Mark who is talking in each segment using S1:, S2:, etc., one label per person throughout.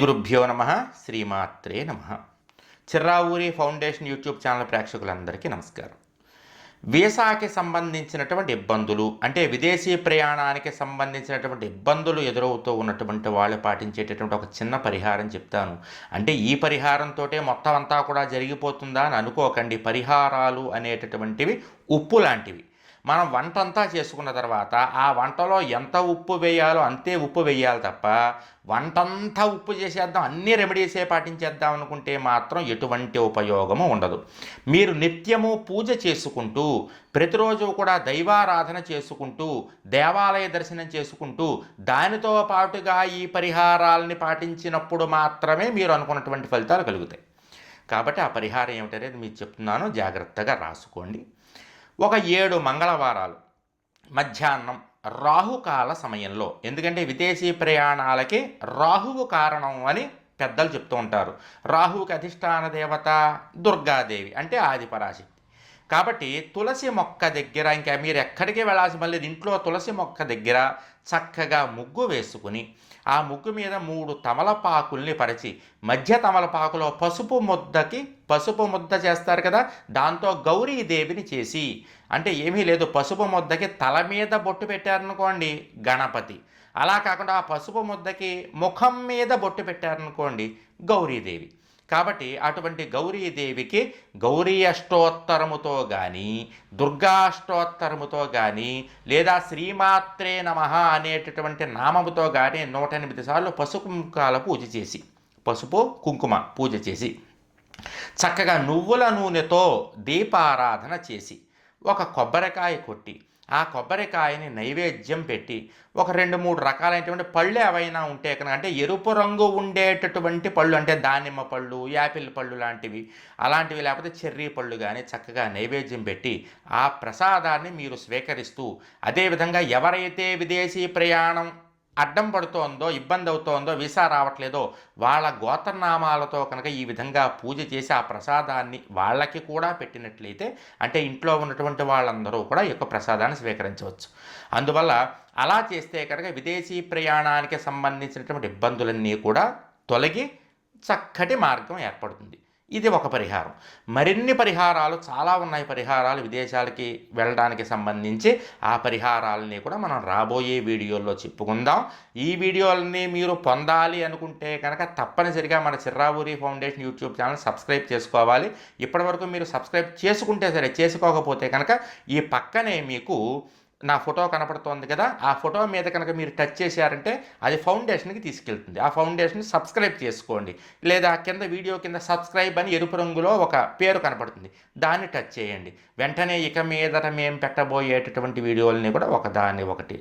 S1: గురుభ్యో నమ శ్రీమాత్రే నమ చిర్రావూరి ఫౌండేషన్ యూట్యూబ్ ఛానల్ ప్రేక్షకులందరికీ నమస్కారం వీసాకి సంబంధించినటువంటి ఇబ్బందులు అంటే విదేశీ ప్రయాణానికి సంబంధించినటువంటి ఇబ్బందులు ఎదురవుతూ ఉన్నటువంటి వాళ్ళు పాటించేటటువంటి ఒక చిన్న పరిహారం చెప్తాను అంటే ఈ పరిహారంతో మొత్తం అంతా కూడా జరిగిపోతుందా అని అనుకోకండి పరిహారాలు అనేటటువంటివి ఉప్పు లాంటివి మనం వంట అంతా చేసుకున్న తర్వాత ఆ వంటలో ఎంత ఉప్పు వేయాలో అంతే ఉప్పు వేయాలి తప్ప వంటంతా ఉప్పు చేసేద్దాం అన్ని రెమెడీసే పాటించేద్దాం అనుకుంటే మాత్రం ఎటువంటి ఉపయోగము ఉండదు. మీరు నిత్యము పూజ చేసుకుంటూ ప్రతిరోజు కూడా దైవారాధన చేసుకుంటూ దేవాలయ దర్శనం చేసుకుంటూ దానితో పాటుగా ఈ పరిహారాలని పాటించినప్పుడు మాత్రమే మీరు అనుకున్నటువంటి ఫలితాలు కలుగుతాయి. కాబట్టి ఆ పరిహారం ఏమిటనేది మీకు చెప్తున్నాను జాగ్రత్తగా రాసుకోండి. ఒక ఏడు మంగళవారాలు. మధ్యాహ్నం రాహుకాల సమయంలో. ఎందుకంటే విదేశీ ప్రయాణాలకి రాహువు కారణం అని పెద్దలు చెప్తూ ఉంటారు. రాహువుకి అధిష్టాన దేవత దుర్గాదేవి అంటే ఆదిపరాశక్తి కాబట్టి తులసి మొక్క దగ్గర ఇంకా మీరు ఎక్కడికి వెళ్ళాల్సి మళ్ళీ ఇంట్లో తులసి మొక్క దగ్గర చక్కగా ముగ్గు వేసుకుని ఆ ముగ్గు మీద మూడు తమలపాకుల్ని పరిచి మధ్య తమలపాకులో పసుపు ముద్దకి పసుపు ముద్ద చేస్తారు కదా దాంతో గౌరీదేవిని చేసి అంటే ఏమీ లేదు పసుపు ముద్దకి తల మీద బొట్టు పెట్టారనుకోండి గణపతి. అలా కాకుండా ఆ పసుపు ముద్దకి ముఖం మీద బొట్టు పెట్టారనుకోండి గౌరీదేవి. కాబట్టి అటువంటి గౌరీదేవికి గౌరీ అష్టోత్తరముతో కానీ దుర్గాష్టోత్తరముతో కానీ లేదా శ్రీమాత్రే నమ అనేటటువంటి నామముతో కానీ నూట ఎనిమిది సార్లు పసుకుంకాల పూజ చేసి పసుపు కుంకుమ పూజ చేసి చక్కగా నువ్వుల నూనెతో దీపారాధన చేసి ఒక కొబ్బరికాయ కొట్టి ఆ కొబ్బరికాయని నైవేద్యం పెట్టి ఒక రెండు మూడు రకాలైనటువంటి పళ్ళు ఏవైనా ఉంటే కనుక అంటే ఎరుపు రంగు ఉండేటటువంటి పళ్ళు అంటే దానిమ్మ పళ్ళు యాపిల్ పళ్ళు లాంటివి అలాంటివి లేకపోతే చెర్రీ పళ్ళు కానీ చక్కగా నైవేద్యం పెట్టి ఆ ప్రసాదాన్ని మీరు స్వీకరిస్తూ అదేవిధంగా ఎవరైతే విదేశీ ప్రయాణం అడ్డం పడుతోందో ఇబ్బంది అవుతోందో వీసా రావట్లేదో వాళ్ళ గోత్రనామాలతో కనుక ఈ విధంగా పూజ చేసి ఆ ప్రసాదాన్ని వాళ్ళకి కూడా పెట్టినట్లయితే అంటే ఇంట్లో ఉన్నటువంటి వాళ్ళందరూ కూడా ఈ యొక్క ప్రసాదాన్ని స్వీకరించవచ్చు. అందువల్ల అలా చేస్తే కనుక విదేశీ ప్రయాణానికి సంబంధించినటువంటి ఇబ్బందులన్నీ కూడా తొలగి చక్కటి మార్గం ఏర్పడుతుంది. ఇది ఒక పరిహారం. మరిన్ని పరిహారాలు చాలా ఉన్నాయి పరిహారాలు విదేశాలకి వెళ్ళడానికి సంబంధించి ఆ పరిహారాలని కూడా మనం రాబోయే వీడియోల్లో చెప్పుకుందాం. ఈ వీడియోలని మీరు పొందాలి అనుకుంటే కనుక తప్పనిసరిగా మన Chirravuri foundation YouTube channel subscribe చేసుకోవాలి. ఇప్పటివరకు మీరు సబ్స్క్రైబ్ చేసుకుంటే సరే చేసుకోకపోతే కనుక ఈ పక్కనే మీకు నా ఫోటో కనపడుతోంది కదా ఆ ఫోటో మీద కనుక మీరు టచ్ చేశారంటే అది ఫౌండేషన్కి తీసుకెళ్తుంది. ఆ ఫౌండేషన్ సబ్స్క్రైబ్ చేసుకోండి. లేదా కింద వీడియో కింద సబ్స్క్రైబ్ అని ఎరుపు రంగులో ఒక పేరు కనపడుతుంది. దాన్ని టచ్ చేయండి. వెంటనే ఇక మీదట మేము పెట్టబోయేటటువంటి వీడియోలని కూడా ఒకదాన్ని ఒకటి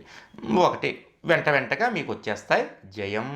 S1: ఒకటి వెంట వెంటగా మీకు వచ్చేస్తాయి. జయం.